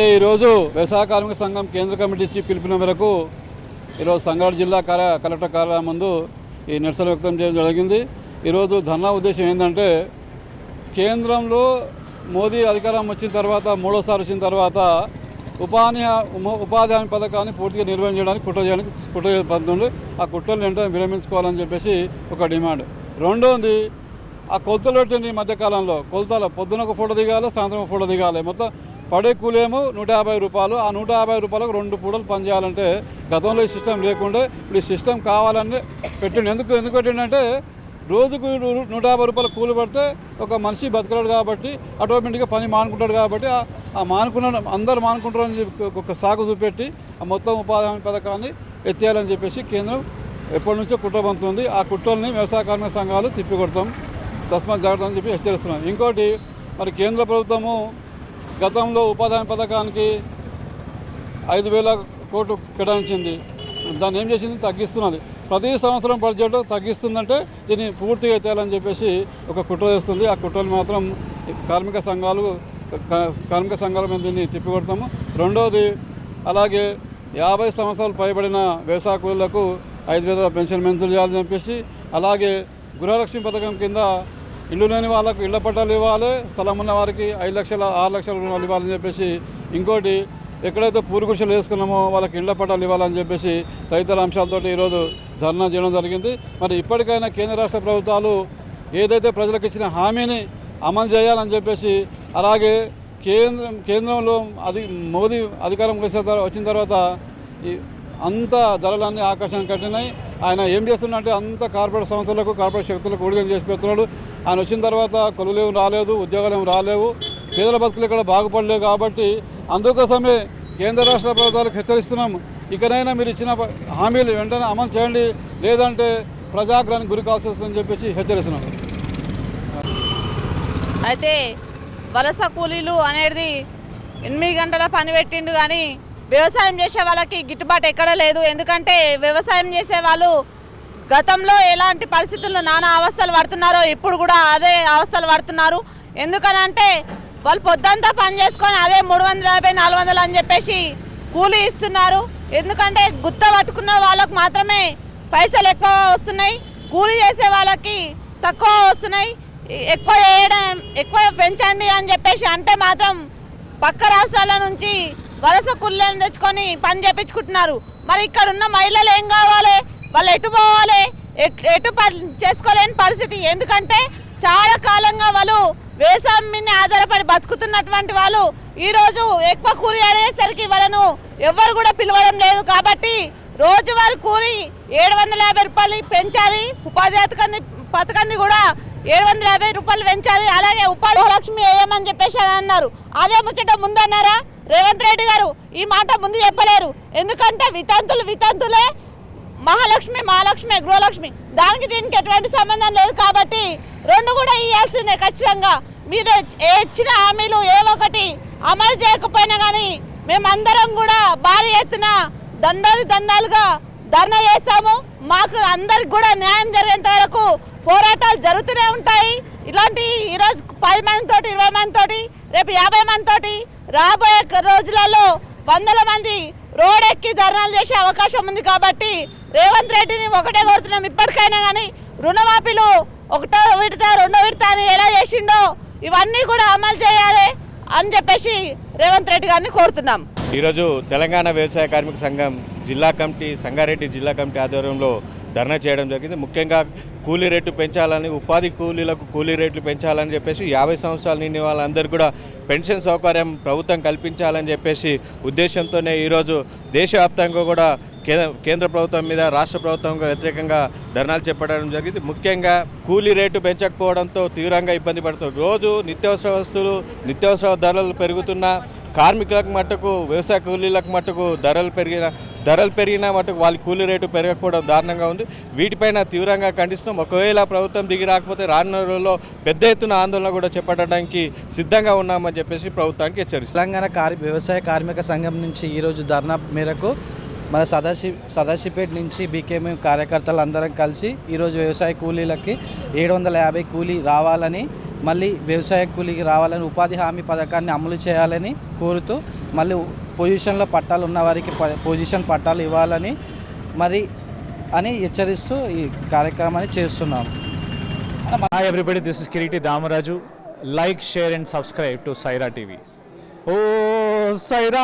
అయితే ఈరోజు వ్యవసాయ కార్మిక సంఘం కేంద్ర కమిటీ ఇచ్చి పిలిపిన మేరకు ఈరోజు సంగారెడ్డి జిల్లా కార్య కలెక్టర్ కార్యాలయం ముందు ఈ నిరసన వ్యక్తం చేయడం జరిగింది. ఈరోజు ధర్నా ఉద్దేశం ఏంటంటే కేంద్రంలో మోదీ అధికారం వచ్చిన తర్వాత మూడోసారి వచ్చిన తర్వాత ఉపాధి ఉపాధి హామీ పథకాన్ని పూర్తిగా నిర్వహించడానికి కుట్ర చేయడానికి కుట్ర పడుతుంది ఆ కుట్రలు ఏంటో విరమించుకోవాలని చెప్పేసి ఒక డిమాండ్. రెండోది ఆ కొలతలు పెట్టింది ఈ మధ్యకాలంలో. కొలతలు పొద్దున ఒక ఫోటో దిగాలి సాయంత్రం ఒక ఫోటో దిగాలి. మొత్తం పడే కూలేమో నూట యాభై రూపాయలు. ఆ నూట యాభై రూపాయలకు రెండు పూటలు పనిచేయాలంటే గతంలో ఈ సిస్టమ్ లేకుండా ఇప్పుడు ఈ సిస్టమ్ కావాలని పెట్టిండు. ఎందుకు ఎందుకు పెట్టిండంటే రోజుకు నూట యాభై రూపాయలు కూలి పడితే ఒక మనిషి బతకలేడు కాబట్టి ఆటోమేటిక్గా పని మానుకుంటాడు కాబట్టి ఆ- మానుకున్న అందరు మానుకుంటారని చెప్పి ఒక సాగు చూపెట్టి ఆ మొత్తం ఉపాధి హామీ పథకాన్ని ఎత్తేయాలని చెప్పేసి కేంద్రం ఎప్పటి నుంచో కుట్ర పంచుతుంది ఆ కుట్రల్ని వ్యవసాయ కార్మిక సంఘాలు తిప్పికొడతాం. తస్మాత్ జాగ్రత్త అని చెప్పి హెచ్చరిస్తున్నాం. ఇంకోటి మరి కేంద్ర ప్రభుత్వము గతంలో ఉపాధి పథకానికి ఐదు వేల కోట్లు కేటాయించింది. దాన్ని ఏం చేసింది? తగ్గిస్తున్నది. ప్రతి సంవత్సరం బడ్జెట్ తగ్గిస్తుందంటే దీన్ని పూర్తిగా చేయాలని చెప్పేసి ఒక కుట్ర చేస్తుంది. ఆ కుట్రలు మాత్రం కార్మిక సంఘాలు కార్మిక సంఘాల మీద దీన్ని తిప్పికొడతాము. రెండవది అలాగే యాభై సంవత్సరాలు పైబడిన వ్యవసాయ కూలీలకు ఐదు వేల పెన్షన్ మంజూరు చేయాలని చెప్పేసి అలాగే గృహలక్ష్మి పథకం కింద ఇల్లు లేని వాళ్ళకు ఇళ్ళ పట్టాలు ఇవ్వాలి స్థలం ఉన్న వారికి ఐదు లక్షల ఆరు లక్షల రుణాలు ఇవ్వాలని చెప్పేసి ఇంకోటి ఎక్కడైతే పూరుగుషలు వేసుకున్నామో వాళ్ళకి ఇళ్ళ పట్టాలు ఇవ్వాలని చెప్పేసి తదితర అంశాలతో ఈరోజు ధర్నా చేయడం జరిగింది. మరి ఇప్పటికైనా కేంద్ర రాష్ట్ర ప్రభుత్వాలు ఏదైతే ప్రజలకు ఇచ్చిన హామీని అమలు చేయాలని చెప్పేసి అలాగే కేంద్రం కేంద్రంలో అది మోదీ అధికారం వచ్చిన వచ్చిన తర్వాత అంత ధరలన్నీ ఆకాశాన్ని కట్టినాయి. ఆయన ఏం చేస్తున్నాడంటే అంత కార్పొరేట్ సంస్థలకు కార్పొరేట్ శక్తులకు ఊడిగం చేసి పెడుతున్నాడు. ఆయన వచ్చిన తర్వాత కొలువులు రాలేదు ఉద్యోగాలు ఏం రాలేవు. పేదల బతుకులు ఇక్కడ బాగుపడలేవు కాబట్టి అందుకోసమే కేంద్ర రాష్ట్ర ప్రభుత్వాలకు హెచ్చరిస్తున్నాం. ఇకనైనా మీరు ఇచ్చిన హామీలు వెంటనే అమలు చేయండి లేదంటే ప్రజాగ్రహానికి గురి కావాల్సి వస్తుందని చెప్పేసి హెచ్చరిస్తున్నాం. అయితే వలస కూలీలు అనేది ఎనిమిది గంటల పని పెట్టిండు కానీ వ్యవసాయం చేసే వాళ్ళకి గిట్టుబాటు ఎక్కడ లేదు. ఎందుకంటే వ్యవసాయం చేసే వాళ్ళు గతంలో ఎలాంటి పరిస్థితుల్లో నానా అవస్థలు పడుతున్నారో ఇప్పుడు కూడా అదే అవస్థలు పడుతున్నారు. ఎందుకనంటే వాళ్ళు పొద్దంతా పని చేసుకొని అదే మూడు వందల యాభై నాలుగు వందలు అని చెప్పేసి కూలీ ఇస్తున్నారు. ఎందుకంటే గుత్త పట్టుకున్న వాళ్ళకు మాత్రమే పైసలు ఎక్కువ వస్తున్నాయి. కూలీ చేసే వాళ్ళకి తక్కువ వస్తున్నాయి. ఎక్కువ వేయడం ఎక్కువ పెంచండి అని చెప్పేసి అంటే మాత్రం పక్క రాష్ట్రాల నుంచి వలస కూలీలను తెచ్చుకొని పని చేపించుకుంటున్నారు. మరి ఇక్కడ ఉన్న మహిళలు ఏం కావాలి? వాళ్ళు ఎటు పోవాలి? ఎట్- ఎటు చేసుకోలేని పరిస్థితి. ఎందుకంటే చాలా కాలంగా వాళ్ళు వ్యవసాయం మీద ఆధారపడి బతుకుతున్నటువంటి వాళ్ళు ఈరోజు ఎక్కువ కూలి అడిగేసరికి వాళ్ళను ఎవ్వరు కూడా పిలవడం లేదు కాబట్టి రోజువారి కూలి ఏడు వందల యాభై రూపాయలు పెంచాలి. ఉపాధి పథకాన్ని పథకాన్ని కూడా ఏడు వందల యాభై రూపాయలు పెంచాలి. అలాగే ఉపాధి లక్ష్మి వేయమని చెప్పేసి అని అన్నారు. అదే ముచ్చట ముందు అన్నారా రేవంత్ రెడ్డి గారు ఈ మాట ముందు చెప్పలేరు. ఎందుకంటే వితంతులు వితంతులే మహాలక్ష్మి మహాలక్ష్మి గృహలక్ష్మి. దానికి దీనికి ఎటువంటి సంబంధం లేదు కాబట్టి రెండు కూడా ఇవ్వాల్సిందే ఖచ్చితంగా. మీరు ఇచ్చిన హామీలు ఏ ఒకటి అమలు చేయకపోయినా కానీ మేమందరం కూడా భారీ ఎత్తున దండాలు దండాలుగా ధర్నా చేస్తాము. మాకు అందరికి కూడా న్యాయం జరిగేంత వరకు పోరాటాలు జరుగుతూనే ఉంటాయి. ఇలాంటి ఈరోజు పది మందితోటి ఇరవై మందితోటి రేపు యాభై మందితోటి రాబోయే రోజులలో వందల మంది రోడ్ ఎక్కి ధర్నాలు చేసే అవకాశం ఉంది కాబట్టి రేవంత్ రెడ్డిని ఒకటే కోరుతున్నాం. ఇప్పటికైనా కానీ రుణమాఫీలు ఒకటో విడత రెండో విడత అని ఎలా చేసిండో ఇవన్నీ కూడా అమలు చేయాలి అని చెప్పేసి రేవంత్ రెడ్డి గారిని కోరుతున్నాం. ఈరోజు తెలంగాణ వ్యవసాయ కార్మిక సంఘం జిల్లా కమిటీ సంగారెడ్డి జిల్లా కమిటీ ఆధ్వర్యంలో ధర్నా చేయడం జరిగింది. ముఖ్యంగా కూలీ రేట్లు పెంచాలని ఉపాధి కూలీలకు కూలీ రేట్లు పెంచాలని చెప్పేసి యాభై సంవత్సరాలు నిండిన వాళ్ళందరూ కూడా పెన్షన్ సౌకర్యం ప్రభుత్వం కల్పించాలని చెప్పేసి ఉద్దేశంతోనే ఈరోజు దేశవ్యాప్తంగా కూడా కేంద్ర కేంద్ర ప్రభుత్వం మీద రాష్ట్ర ప్రభుత్వం వ్యతిరేకంగా ధర్నాలు చేపట్టడం జరిగింది. ముఖ్యంగా కూలీ రేటు పెంచకపోవడంతో తీవ్రంగా ఇబ్బంది పడుతుంది రోజు నిత్యావసర వస్తువులు నిత్యావసర ధరలు పెరుగుతున్న కార్మికులకు మట్టుకు వ్యవసాయ కూలీలకు మట్టుకు ధరలు పెరిగిన ధరలు పెరిగిన మటుకు వాళ్ళ కూలీ రేటు పెరగకపోవడం దారుణంగా ఉంది. వీటిపైన తీవ్రంగా ఖండిస్తాం ఒకవేళ ప్రభుత్వం దిగి రాకపోతే రానున్న రోజుల్లో పెద్ద ఎత్తున ఆందోళన కూడా చేపట్టడానికి సిద్ధంగా ఉన్నామని చెప్పేసి ప్రభుత్వానికి హెచ్చరిస్తాం తెలంగాణ కార్ వ్యవసాయ కార్మిక సంఘం నుంచి ఈరోజు ధర్నా మేరకు మన సదాశి సదాశిపేట నుంచి బీకేఎం కార్యకర్తలు అందరం కలిసి ఈరోజు వ్యవసాయ కూలీలకి ఏడు వందల యాభై కూలీ రావాలని మళ్ళీ వ్యవసాయ కూలీకి రావాలని ఉపాధి హామీ పథకాన్ని అమలు చేయాలని కోరుతూ మళ్ళీ పొజిషన్లో పట్టాలు ఉన్న వారికి ప- పొజిషన్ పట్టాలు ఇవ్వాలని మరి అని హెచ్చరిస్తూ ఈ కార్యక్రమాన్ని చేస్తున్నాం. Hi everybody this is Kireeti Damaraju like share and subscribe to Saira TV oh Sye Raa